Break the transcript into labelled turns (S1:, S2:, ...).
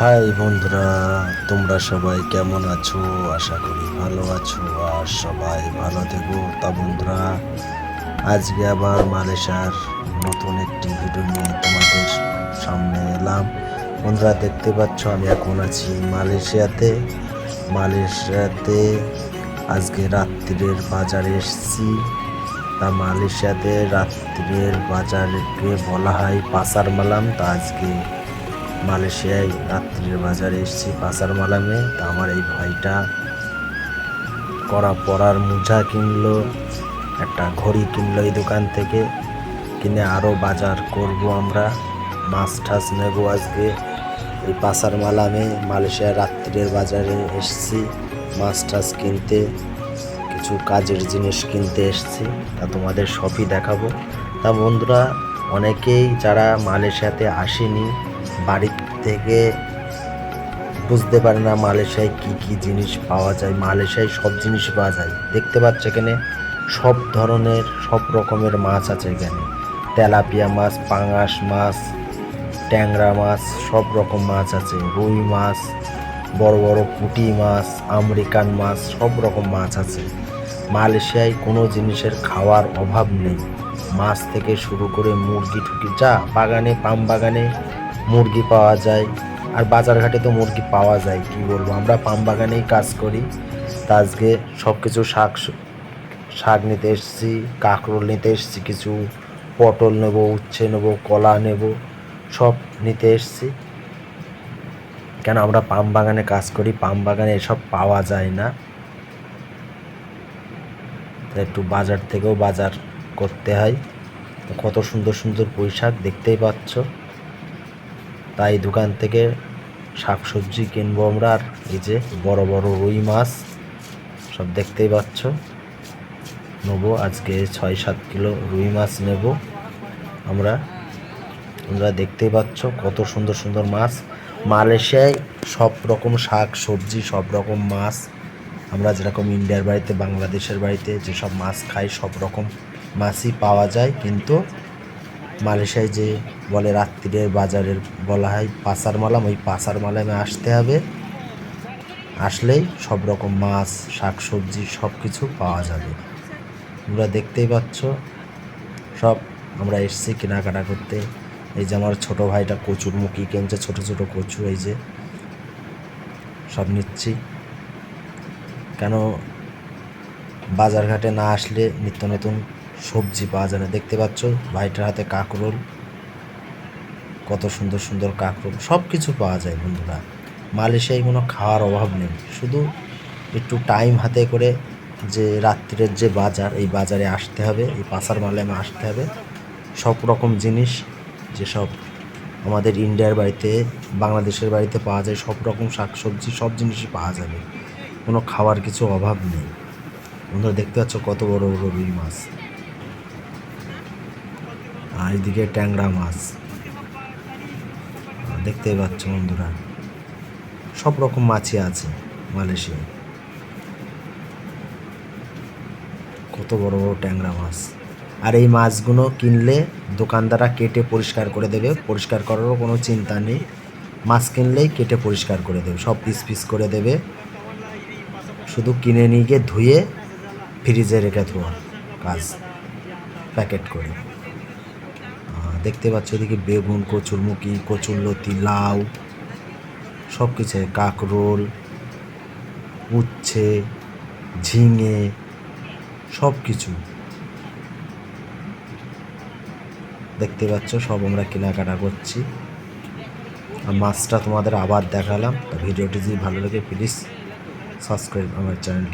S1: High বন্ধুরা, তোমরা সবাই কেমন আছো? আশা করি ভালো আছো আর সবাই ভালো থেকো। তা বন্ধুরা, আজকে আবার মালয়েশিয়ার নতুন একটি ভিডিও নিয়ে তোমাদের সামনে এলাম। বন্ধুরা, দেখতে পাচ্ছ, আমি এখন আছি মালয়েশিয়াতে। মালয়েশিয়াতে আজকে রাত্রির বাজারে এসেছি। তা মালয়েশিয়াতে রাত্রির বাজারকে বলা হয় পাসার মালাম তা আজকে মালয়েশিয়ায় রাত্রির বাজারে এসেছি পাসার মালামে তা আমার এই ভাইটা করা পরার মোজা কিনলো, একটা ঘড়ি কিনলো এই দোকান থেকে। কিনে আরও বাজার করব আমরা। মাছ টাছ নেব আজকে। এই পাসার মালামে মালয়েশিয়ার রাত্রির বাজারে এসেছি মাছ টাছ কিনতে, কিছু কাজের জিনিস কিনতে এসেছি। তা তোমাদের সবই দেখাবো। তা বন্ধুরা, অনেকেই যারা মালয়েশিয়াতে আসেনি বাড়ির থেকে বুঝতে পারে না মালয়েশিয়ায় কি কি জিনিস পাওয়া যায়। মালয়েশিয়ায় সব জিনিস পাওয়া যায়। দেখতে পাচ্ছ এখানে সব ধরনের, সব রকমের মাছ আছে এখানে। তেলাপিয়া মাছ, পাঙাশ মাছ, ট্যাংরা মাছ, সব রকম মাছ আছে। রুই মাছ, বড় বড় পুঁটি মাছ, আমেরিকান মাছ, সব রকম মাছ আছে। মালয়েশিয়ায় কোনো জিনিসের খাওয়ার অভাব নেই। মাছ থেকে শুরু করে মুরগি টুকি যা বাগানে, পাম বাগানে মুরগি পাওয়া যায়, আর বাজারঘাটে তো মুরগি পাওয়া যায়, কি বলব? আমরা পাম বাগানেই কাজ করি। তা আজকে সব কিছু শাক শাক নিতে এসেছি, কাঁকরোল নিতে এসেছি, কিছু পটল নেব, উচ্ছে নেব, কলা নেব, সব নিতে এসেছি। কেন আমরা পাম বাগানে কাজ করি? পাম বাগানে এসব পাওয়া যায় না। একটু বাজার থেকেও বাজার করতে হয়। কত সুন্দর সুন্দর পোশাক দেখতেই পাচ্ছ। তাই দোকান থেকে শাকসবজি কিনবো আমরা। আর এই যে বড় বড় রুই মাছ, সব দেখতেই পাচ্ছ। নেব আজকে ছয় সাত কিলো রুই মাছ নেব আমরা। তোমরা দেখতেই পাচ্ছ কত সুন্দর সুন্দর মাছ। মালয়েশিয়ায় সব রকম শাক সবজি সব রকম মাছ। আমরা যেরকম ইন্ডিয়ার বাড়িতে, বাংলাদেশের বাড়িতে যেসব মাছ খাই, সব রকম মাছই পাওয়া যায়। কিন্তু মালয়েশিয়ায় যে বলে রাত্রিরের বাজারের বলা হয় পাসার মালাম, ওই পাসার মালামে আসতে হবে। আসলেই সব রকম মাছ শাক সবজি সব কিছু পাওয়া যাবে। তোমরা দেখতেই পাচ্ছ, সব আমরা এসছি কেনাকাটা করতে। এই যে আমার ছোটো ভাইটা কচুর মুখি কিনছে, ছোটো ছোট কচু, এই যে সব নিচ্ছি। কেন বাজারঘাটে না আসলে নিত্য নতুন সবজি পাওয়া যায় না। দেখতে পাচ্ছ, ভাইটার হাতে কাঁকরোল। কত সুন্দর সুন্দর কাঁকরোল। সব কিছু পাওয়া যায় বন্ধুরা। মালয়েশিয়ায় কোনো খাওয়ার অভাব নেই। শুধু একটু টাইম হাতে করে যে রাত্রের যে বাজার, এই বাজারে আসতে হবে, এই পাসার মালামে আসতে হবে। সব রকম জিনিস যেসব আমাদের ইন্ডিয়ার বাড়িতে, বাংলাদেশের বাড়িতে পাওয়া যায়, সব রকম শাকসবজি, সব জিনিসই পাওয়া যাবে। কোনো খাওয়ার কিছু অভাব নেই। বন্ধুরা, দেখতে পাচ্ছ কত বড় বড় রুই মাছ। আর এদিকে ট্যাংরা মাছ। দেখতেই পাচ্ছ বন্ধুরা, সব রকম মাছই আছে মালয়েশিয়ায়। কত বড় বড় ট্যাংরা মাছ। আর এই মাছগুলো কিনলে দোকানদাররা কেটে পরিষ্কার করে দেবে, পরিষ্কার করারও কোনো চিন্তা নেই। মাছ কিনলেই কেটে পরিষ্কার করে দেবে, সব পিস পিস করে দেবে। শুধু কিনে নিয়ে গিয়ে ধুয়ে ফ্রিজে রেখে দেওয়া কাজ, প্যাকেট করে। দেখতে পাচ্ছ এদিকে বেগুন, কচুরমুখী, কচুরলতি, লাউ সব কিছু কাকরোল, উচ্ছে, ঝিঙে সব কিছু দেখতে পাচ্ছ সব আমরা কেনাকাটা করছি। আর মাছটা তোমাদের আবার দেখালাম। ভিডিওটি যদি ভালো লাগে প্লিজ সাবস্ক্রাইব আমার চ্যানেল